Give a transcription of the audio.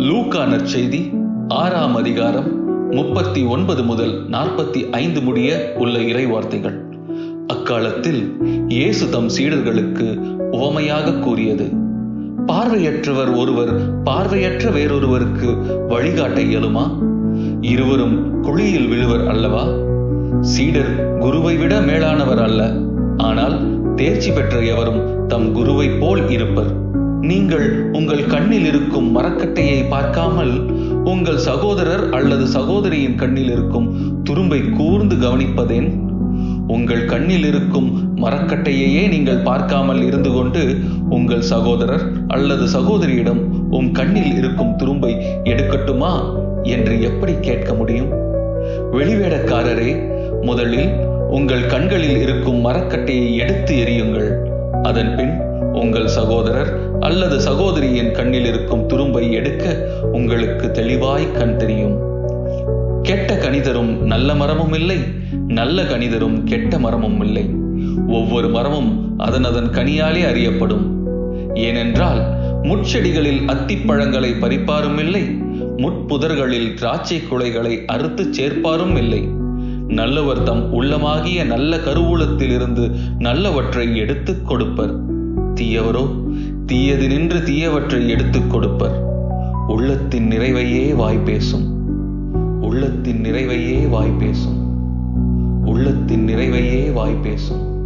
லூக்கா நற்செய்தி ஆறாம் அதிகாரம் முப்பத்தி ஒன்பது முதல் நாற்பத்தி ஐந்து முடிய உள்ள இறைவார்த்தைகள். அக்காலத்தில் இயேசு தம் சீடர்களுக்கு உவமையாக கூறியது பார்வையற்றவர் ஒருவர் பார்வையற்ற வேறொருவருக்கு வழிகாட்ட இயலுமா? இருவரும் குழியில் விழுவர் அல்லவா? சீடர் குருவை விட மேலானவர் அல்ல ஆனால் தேர்ச்சி பெற்ற எவரும் தம் குருவைப் போல் இருப்பர். நீங்கள் உங்கள் கண்ணில் இருக்கும் மரக்கட்டையை பார்க்காமல் உங்கள் சகோதரர் அல்லது சகோதரியின் கண்ணில் இருக்கும் துரும்பை கூர்ந்து கவனிப்பதேன்? உங்கள் கண்ணில் இருக்கும் மரக்கட்டையையே நீங்கள் பார்க்காமல் இருந்து கொண்டு உங்கள் சகோதரர் அல்லது சகோதரியிடம் உம் கண்ணில் இருக்கும் துரும்பை எடுக்கட்டுமா என்று எப்படி கேட்க முடியும்? வெளிவேடக்காரரே முதலில் உங்கள் கண்களில் இருக்கும் மரக்கட்டையை எடுத்து எறியுங்கள். அதன் பின் உங்கள் சகோதரர் அல்லது சகோதரியின் கண்ணில் இருக்கும் துரும்பை எடுக்க உங்களுக்கு தெளிவாய் கண் தெரியும். கெட்ட கணிதரும் நல்ல மரமும் இல்லை நல்ல கணிதரும் கெட்ட மரமும் இல்லை. ஒவ்வொரு மரமும் அதன் அதன் கனியாலே அறியப்படும். ஏனென்றால் முட்செடிகளில் அத்திப்பழங்களை பறிப்பாரும் இல்லை முட்புதர்களில் திராட்சை குலைகளை அறுத்து சேர்ப்பாரும் இல்லை. நல்லவர் தம் உள்ளமாகிய நல்ல கருவூலத்திலிருந்து நல்லவற்றை எடுத்துக் கொடுப்பர். தீயவரோ தீயது நின்று தீயவற்றை எடுத்துக் கொடுப்பர். உள்ளத்தின் நிறைவையே வாய் பேசும். உள்ளத்தின் நிறைவையே வாய் பேசும். உள்ளத்தின் நிறைவையே வாய் பேசும்.